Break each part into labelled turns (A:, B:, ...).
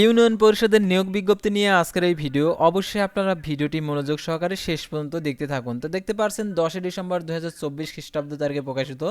A: Union পরিষদের নিয়োগ বিজ্ঞপ্তি নিয়ে আজকের এই ভিডিও। অবশ্যই আপনারা ভিডিওটি মনোযোগ সহকারে শেষ পর্যন্ত দেখতে থাকুন। তো দেখতে পারছেন, দশই ডিসেম্বর দু হাজার চব্বিশ খ্রিস্টাব্দ তারিখে প্রকাশিত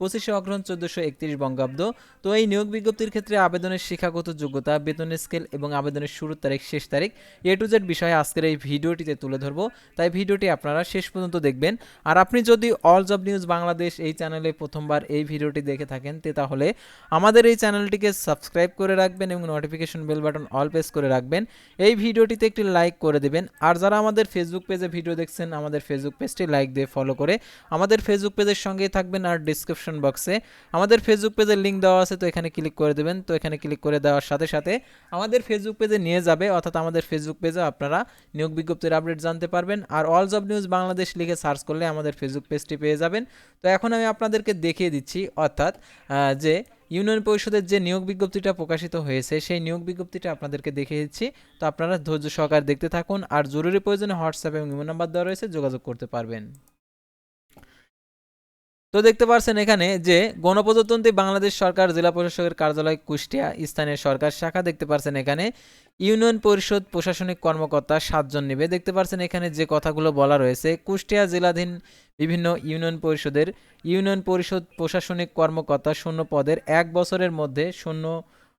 A: পঁচিশে অগ্রহণ চোদ্দোশো একত্রিশ বঙ্গাব্দ। তো এই নিয়োগ বিজ্ঞপ্তির ক্ষেত্রে আবেদনের শিক্ষাগত যোগ্যতা, বেতনের স্কেল এবং আবেদনের শুরুর তারিখ, শেষ তারিখ এ টু জেড বিষয়ে আজকের এই ভিডিওটিতে তুলে ধরবো। তাই ভিডিওটি আপনারা শেষ পর্যন্ত দেখবেন। আর আপনি যদি অল জব নিউজ বাংলাদেশ এই চ্যানেলে প্রথমবার এই ভিডিওটি দেখে থাকেন, তে তাহলে আমাদের এই চ্যানেলটিকে সাবস্ক্রাইব করে রাখবেন এবং notification bell button all press করে রাখবেন। এই ভিডিওটিতে একটি লাইক করে দেবেন। আর যারা আমাদের ফেসবুক পেজে ভিডিও দেখছেন, আমাদের ফেসবুক পেজটি লাইক দিয়ে ফলো করে আমাদের ফেসবুক পেজের সঙ্গেই থাকবেন আর ডিসক্রিপশন বক্সে আমাদের ফেসবুক পেজের লিঙ্ক দেওয়া আছে, তো এখানে ক্লিক করে দেবেন। তো এখানে ক্লিক করে দেওয়ার সাথে সাথে আমাদের ফেসবুক পেজে নিয়ে যাবে, অর্থাৎ আমাদের ফেসবুক পেজে আপনারা নিয়োগ বিজ্ঞপ্তির আপডেট জানতে পারবেন। আর অল জব নিউজ বাংলাদেশ লিখে সার্চ করলে আমাদের ফেসবুক পেজটি পেয়ে যাবেন। তো এখন আমি আপনাদেরকে দেখিয়ে দিচ্ছি, অর্থাৎ যে ইউনিয়ন পরিষদের যে নিয়োগ বিজ্ঞপ্তিটা প্রকাশিত হয়েছে, সেই নিয়োগ বিজ্ঞপ্তিটা আপনাদেরকে দেখে দিচ্ছি। তো আপনারা ধৈর্য সহকার দেখতে থাকুন আর জরুরি প্রয়োজনে হোয়াটসঅ্যাপ এবং ইমো নাম্বার দেওয়া রয়েছে, যোগাযোগ করতে পারবেন। তো দেখতে পাচ্ছেন এখানে যে গণপ্রজাতন্ত্রী বাংলাদেশ সরকার, জেলা প্রশাসকের কার্যালয় কুষ্টিয়া স্থানীয় সরকার শাখা দেখতে পাচ্ছেন এখানে। ইউনিয়ন পরিষদ প্রশাসনিক কর্মকর্তা সাতজন নেবে। দেখতে পাচ্ছেন এখানে যে কথাগুলো বলা রয়েছে, কুষ্টিয়া জেলাধীন বিভিন্ন ইউনিয়ন পরিষদের, ইউনিয়ন পরিষদ প্রশাসনিক কর্মকর্তা শূন্য পদের এক বছরের মধ্যে শূন্য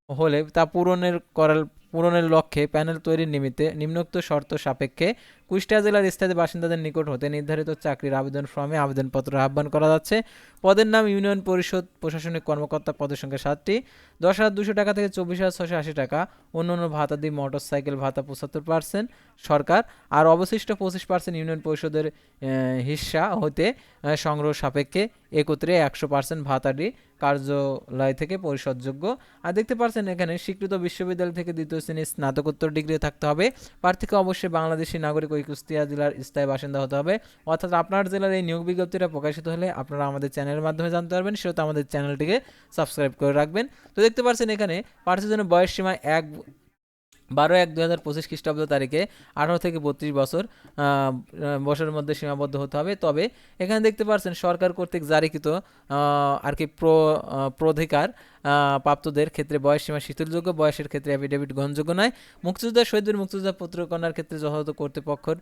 A: হলে তা পূরণের করার পূরণের লক্ষ্যে প্যানেল তৈরির নিমিত্তে নিম্নোক্ত শর্ত সাপেক্ষে কুষ্টিয়া জেলার স্থায়ী বাসিন্দাদের নিকট হতে নির্ধারিত চাকরির আবেদন ফর্মে আবেদনপত্র আহ্বান করা যাচ্ছে। পদের নাম ইউনিয়ন পরিষদ প্রশাসনিক কর্মকর্তা পদের সংখ্যা সাতটি। দশ হাজার দুশো টাকা থেকে চব্বিশ হাজার ছশো আশি টাকা। অন্য অন্য ভাতা দিয়ে মোটর সাইকেল ভাতা পঁচাত্তর পার্সেন্ট সরকার। আর অবশিষ্ট পঁচিশ পার্সেন্ট ইউনিয়ন পরিষদের হিস্সা হতে সংগ্রহ সাপেক্ষে একত্রে একশো পার্সেন্ট ভাতাটি কার্যালয় থেকে পরিশোধযোগ্য। আর দেখতে পাচ্ছেন এখানে স্বীকৃত বিশ্ববিদ্যালয় থেকে দ্বিতীয় শ্রেণির স্নাতকোত্তর ডিগ্রি থাকতে হবে। প্রার্থীকে অবশ্যই বাংলাদেশি নাগরিক ওই কুষ্টিয়া জেলার স্থায়ী বাসিন্দা হতে হবে। অর্থাৎ আপনার জেলার এই নিয়োগ বিজ্ঞপ্তিটা প্রকাশিত হলে আপনারা আমাদের চ্যানেলের মাধ্যমে জানতে পারবেন সেহেতু আমাদের চ্যানেলটিকে সাবস্ক্রাইব করে রাখবেন। তো দেখতে পাচ্ছেন এখানে প্রার্থীর জন্য বয়স সীমা এক বারো এক দু হাজার পঁচিশ খ্রিস্টাব্দ তারিখে আঠারো থেকে বত্রিশ বছর বছরের মধ্যে সীমাবদ্ধ হতে হবে। তবে এখানে দেখতে পাচ্ছেন সরকার কর্তৃক জারিকৃত আর কি প্র প্রধিকার প্রাপ্তদের ক্ষেত্রে বয়স সীমা শিথিলযোগ্য, বয়সের ক্ষেত্রে অ্যাফিডেভিট গ্রহণযোগ্য নয়। মুক্তিযোদ্ধা শহীদদের মুক্তিযোদ্ধা পত্রকন্যার ক্ষেত্রে যথাযথ কর্তৃপক্ষর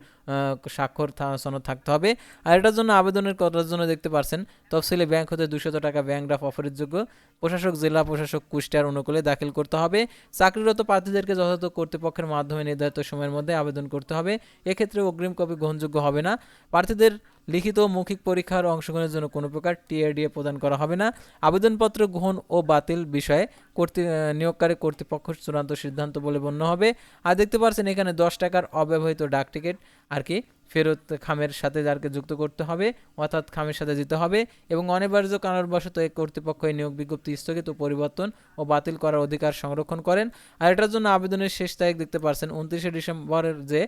A: স্বাক্ষর সনদ থাকতে হবে। আর এটার জন্য আবেদনের করার জন্য দেখতে পারছেন, তফসিলি ব্যাংক হতে দুশত টাকা ব্যাংক ড্রাফ অফারের যোগ্য। প্রশাসক, জেলা প্রশাসক কুষ্টিয়ার অনুকূলে দাখিল করতে হবে। চাকরিরত প্রার্থীদেরকে যথাযথ কর্তৃপক্ষের মাধ্যমে নির্ধারিত সময়ের মধ্যে আবেদন করতে হবে। এক্ষেত্রে অগ্রিম কপি গ্রহণযোগ্য হবে না। প্রার্থীদের লিখিত মৌখিক পরীক্ষার অংশগ্রহণের জন্য কোনো প্রকার টিআরডিএ প্রদান করা হবে না। আবেদনপত্র গ্রহণ ও বাতিল বিষয়ে কর্তৃ, নিয়োগকারী কর্তৃপক্ষ চূড়ান্ত সিদ্ধান্ত বলে গণ্য হবে। আর দেখতে পাচ্ছেন এখানে দশ টাকার অব্যবহৃত ডাক টিকিট। আর কি? ফেরত খামের সাথে যারকে যুক্ত করতে হবে, অর্থাৎ খামের সাথে দিতে হবে এবং অনিবার্য কারণবশত এই কর্তৃপক্ষ এই নিয়োগ বিজ্ঞপ্তি স্থগিত পরিবর্তন ও বাতিল করার অধিকার সংরক্ষণ করেন। আর এটার জন্য আবেদনের শেষ তারিখ দেখতে পারছেন উনত্রিশে ডিসেম্বরের যে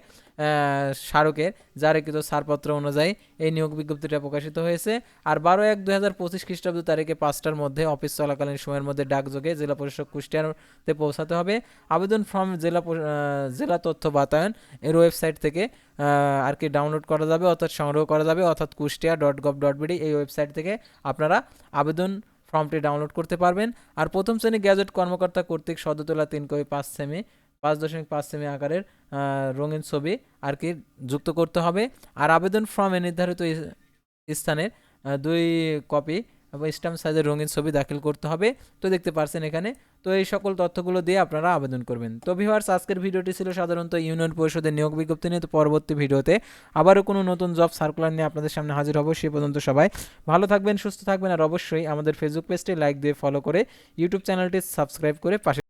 A: স্মারকের জারিকৃত ছাড়পত্র অনুযায়ী এই নিয়োগ বিজ্ঞপ্তিটা প্রকাশিত হয়েছে। আর বারো এক দুই হাজার পঁচিশ খ্রিস্টাব্দ তারিখে পাঁচটার মধ্যে অফিস চলাকালীন সময়ের মধ্যে ডাকযোগে জেলা পরিষদ কুষ্টিয়াতে পৌঁছাতে হবে। আবেদন ফর্ম জেলা জেলা তথ্য বাতায়ন এর ওয়েবসাইট থেকে আর কি ডাউনলোড করা যাবে, অর্থাৎ সংগ্রহ করা যাবে, অর্থাৎ Kushtia dot gov dot BD এই ওয়েবসাইট থেকে আপনারা আবেদন ফর্মটি ডাউনলোড করতে পারবেন। আর প্রথম শ্রেণি গ্যাজেট কর্মকর্তা কর্তৃক সদ্য তোলা তিন কপি পাঁচ সেমি, পাঁচ দশমিক পাঁচ সেমি আকারের রঙিন ছবি আর কি যুক্ত করতে হবে। আর আবেদন ফর্মে নির্ধারিত স্থানের দুই কপি এবং স্ট্যাম্প সাইজের রঙিন ছবি দাখিল করতে হবে। তো দেখতে পারছেন এখানে। তো এই সকল তথ্যগুলো দিয়ে আপনারা আবেদন করবেন। তো ভিভার্স আজকের ভিডিওটি ছিল সাধারণত ইউনিয়ন পরিষদের নিয়োগ বিজ্ঞপ্তি নিয়ে। তো পরবর্তী ভিডিওতে আবারও কোনো নতুন জব সার্কুলার নিয়ে আপনাদের সামনে হাজির হব সে পর্যন্ত সবাই ভালো থাকবেন, সুস্থ থাকবেন। আর অবশ্যই আমাদের ফেসবুক পেজটি লাইক দিয়ে ফলো করে ইউটিউব চ্যানেলটি সাবস্ক্রাইব করে পাশে